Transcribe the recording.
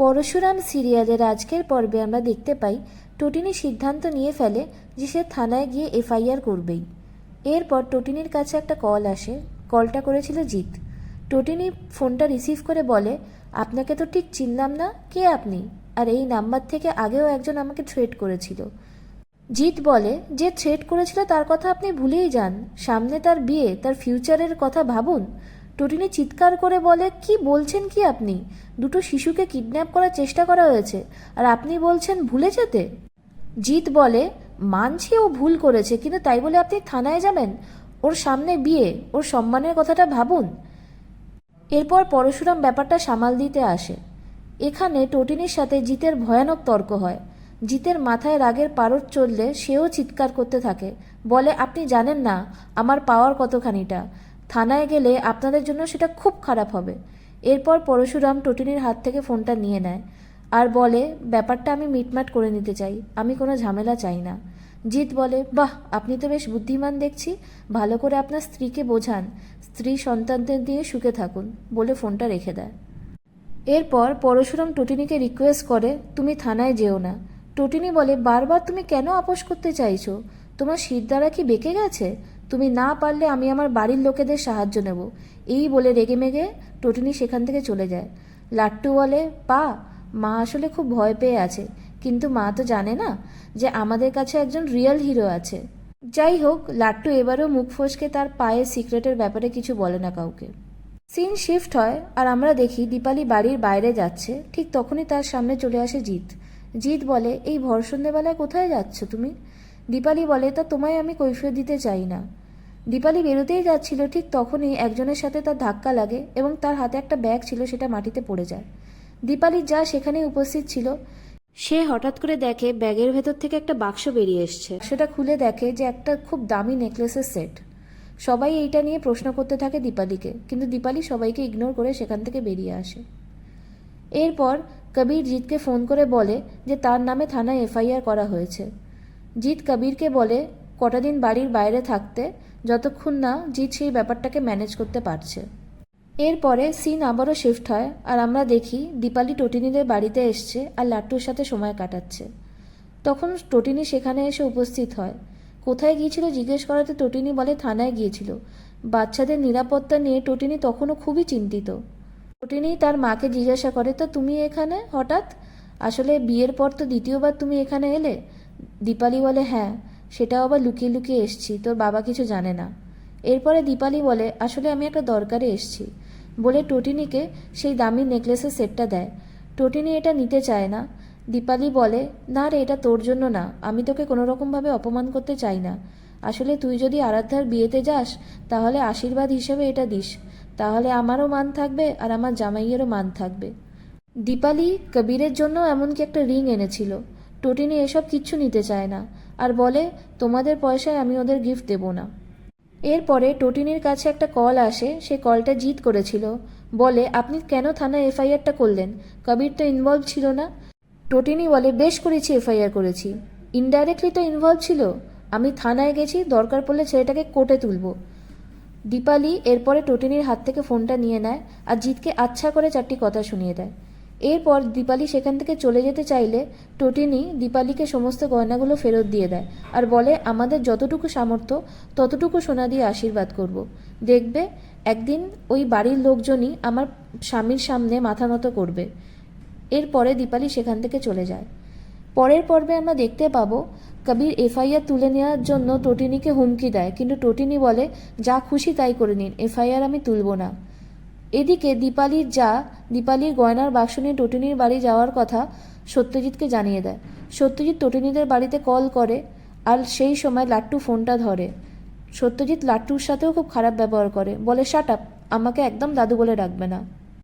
পরশুরাম সিরিয়ালের আজকের পর্বে আমরা দেখতে পাই, টটিনি সিদ্ধান্ত নিয়ে ফেলে যে সে থানায় গিয়ে এফআইআর করবেই। এরপর টটিনির কাছে একটা কল আসে, কলটা করেছিল জিৎ। টটিনি ফোনটা রিসিভ করে বলে, আপনাকে তো ঠিক চিনলাম না, কে আপনি? আর এই নাম্বার থেকে আগেও একজন আমাকে থ্রেট করেছিল। জিৎ বলে, যে থ্রেট করেছিল তার কথা আপনি ভুলেই যান। সামনে তার বিয়ে, তার ফিউচারের কথা ভাবুন। টটিনি চিৎকার করে বলে, কি বলছেন কি আপনি? দুটো শিশুকে কিডন্যাপ করার চেষ্টা করা হয়েছে। আর আপনি বলছেন ভুলে যেতে? জিৎ বলে, মানছি ও ভুল করেছে, কিন্তু তাই বলে আপনি থানায় যাবেন? ওর সামনে বিয়ে, ওর সম্মানের কথাটা ভাবুন। এরপর পরশুরাম ব্যাপারটা সামাল দিতে আসে। এখানে টটিনির সাথে জিতের ভয়ানক তর্ক হয়। জিতের মাথায় রাগের পারদ চললে সেও চিৎকার করতে থাকে। বলে, আপনি জানেন না, আমার পাওয়ার কতখানিটা? থানায় গেলে আপনাদের জন্য সেটা খুব খারাপ হবে। এরপর পরশুরাম টটিনির হাত থেকে ফোনটা নিয়ে নেয় আর বলে, ব্যাপারটা আমি মিটমাট করে নিতে চাই। আমি কোনো ঝামেলা চাই না। জিৎ বলে, বাহ, আপনি তো বেশ বুদ্ধিমান দেখছি। ভালো করে আপনার স্ত্রীকে বোঝান। স্ত্রী সন্তানদের দিয়ে সুখে থাকুন, বলে ফোনটা রেখে দেয়। এরপর পরশুরাম টটিনিকে রিকোয়েস্ট করে, তুমি থানায় যেও না। টটিনি বলে, বারবার তুমি কেন আপোষ করতে চাইছো? তোমার শীত দ্বারা কি বেঁকে গেছে? তুমি না পারলে আমি আমার বাড়ির লোকেদের সাহায্য নেব। এই বলে রেগে মেগে টটিনি সেখান থেকে চলে যায়। লাট্টু বলে, পা, মা আসলে খুব ভয় পেয়ে আছে। কিন্তু মা তো জানে না যে আমাদের কাছে একজন রিয়েল হিরো আছে। যাই হোক, লাট্টু এবারেও মুখ ফসকে তার পায়ের সিক্রেটের ব্যাপারে কিছু বলে না কাউকে। সিন শিফট হয় আর আমরা দেখি দীপালি বাড়ির বাইরে যাচ্ছে। ঠিক তখনই তার সামনে চলে আসে জিৎ। জিৎ বলে, এই ভর সন্ধেবেলায় কোথায় যাচ্ছ তুমি? দীপালি বলে, তা তোমায় আমি কৈফিয়ত দিতে চাই না। দীপালি বেরোতেই যাচ্ছিল, ঠিক তখনই একজনের সাথে তার ধাক্কা লাগে এবং তার হাতে একটা ব্যাগ ছিল, সেটা মাটিতে পড়ে যায়। দীপালি যা সেখানে উপস্থিত ছিল, সে হঠাৎ করে দেখে ব্যাগের ভেতর থেকে একটা বাক্স বেরিয়ে এসছে। সেটা খুলে দেখে যে একটা খুব দামি নেকলেসের সেট। সবাই এইটা নিয়ে প্রশ্ন করতে থাকে দীপালিকে, কিন্তু দীপালি সবাইকে ইগনোর করে সেখান থেকে বেরিয়ে আসে। এরপর কবির জিতকে ফোন করে বলে যে তার নামে থানায় এফআইআর করা হয়েছে। জিৎ কবিরকে বলে, কটা দিন বাড়ির বাইরে থাকতে যতক্ষণ না জিৎ সেই ব্যাপারটাকে ম্যানেজ করতে পারছে। এরপরে সিন আবারও শিফট হয় আর আমরা দেখি দীপালি টটিনিদের বাড়িতে এসছে আর লাট্টুর সাথে সময় কাটাচ্ছে। তখন টটিনি সেখানে এসে উপস্থিত হয়। কোথায় গিয়েছিল জিজ্ঞেস করাতে টটিনি বলে থানায় গিয়েছিল। বাচ্চাদের নিরাপত্তা নিয়ে টটিনি তখনও খুবই চিন্তিত। টটিনি তার মাকে জিজ্ঞাসা করে, তো তুমি এখানে হঠাৎ? আসলে বিয়ের পর তো দ্বিতীয়বার তুমি এখানে এলে? দীপালি বলে হ্যাঁ। সেটাও আবার লুকিয়ে লুকিয়ে এসছি, তোর বাবা কিছু জানে না। এরপরে দীপালি বলে, আসলে আমি একটা দরকারে এসছি। বলে টটিনিকে সেই দামি নেকলেসের সেটটা দেয়। টটিনি এটা নিতে চায় না। দীপালি বলে, না রে, এটা তোর জন্য না। আমি তোকে কোনো রকমভাবে অপমান করতে চাই না। আসলে তুই যদি আরাধ্যার বিয়েতে যাস, তাহলে আশীর্বাদ হিসেবে এটা দিস। তাহলে আমারও মান থাকবে আর আমার জামাইয়েরও মান থাকবে। দীপালি কবিরের জন্য এমনকি একটা রিং এনেছিল। টটিনি এসব কিচ্ছু নিতে চায় না। আর বলে, তোমাদের পয়সায় আমি ওদের গিফট দেবো না। এরপরে টোটিনির কাছে একটা কল আসে, সে কলটা জিত করেছিল। বলে, আপনি কেন থানায় এফআইআরটা করলেন? কবির তো ইনভলভ ছিল না। টোটিনি বলে, বেশ করেছি, এফআইআর করেছি। ইনডাইরেক্টলি তো ইনভলভ ছিল। আমি থানায় গেছি, দরকার পড়লে ছেলেটাকে কোর্টে তুলব। দীপালি এরপরে টোটিনির হাত থেকে ফোনটা নিয়ে নেয় আর জিতকে আচ্ছা করে চারটি কথা শুনিয়ে দেয়। এরপর দীপালি সেখান থেকে চলে যেতে চাইলে টটিনি দীপালিকে সমস্ত গয়নাগুলো ফেরত দিয়ে দেয় আর বলে, আমাদের যতটুকু সামর্থ্য, ততটুকু সোনা দিয়ে আশীর্বাদ করব। দেখবে, একদিন ওই বাড়ির লোকজনই আমার স্বামীর সামনে মাথা নত করবে এরপরে দীপালি সেখান থেকে চলে যায়। পরের পর্বে আমরা দেখতে পাবো, কবির এফআইআর তুলে নেওয়ার জন্য টটিনিকে হুমকি দেয়। কিন্তু টটিনি বলে, যা খুশি তাই করে নিন, এফআইআর আমি তুলব না। এদিকে দীপালির যা দীপালির গয়নার বাক্স নিয়ে টটিনির বাড়ি যাওয়ার কথা সত্যজিৎকে জানিয়ে দেয়। সত্যজিৎ টটিনিদের বাড়িতে কল করে আর সেই সময় লাট্টু ফোনটা ধরে। সত্যজিৎ লাট্টুর সাথেও খুব খারাপ ব্যবহার করে। বলে, শাট আপ, আমাকে একদম দাদু বলে ডাকবে না।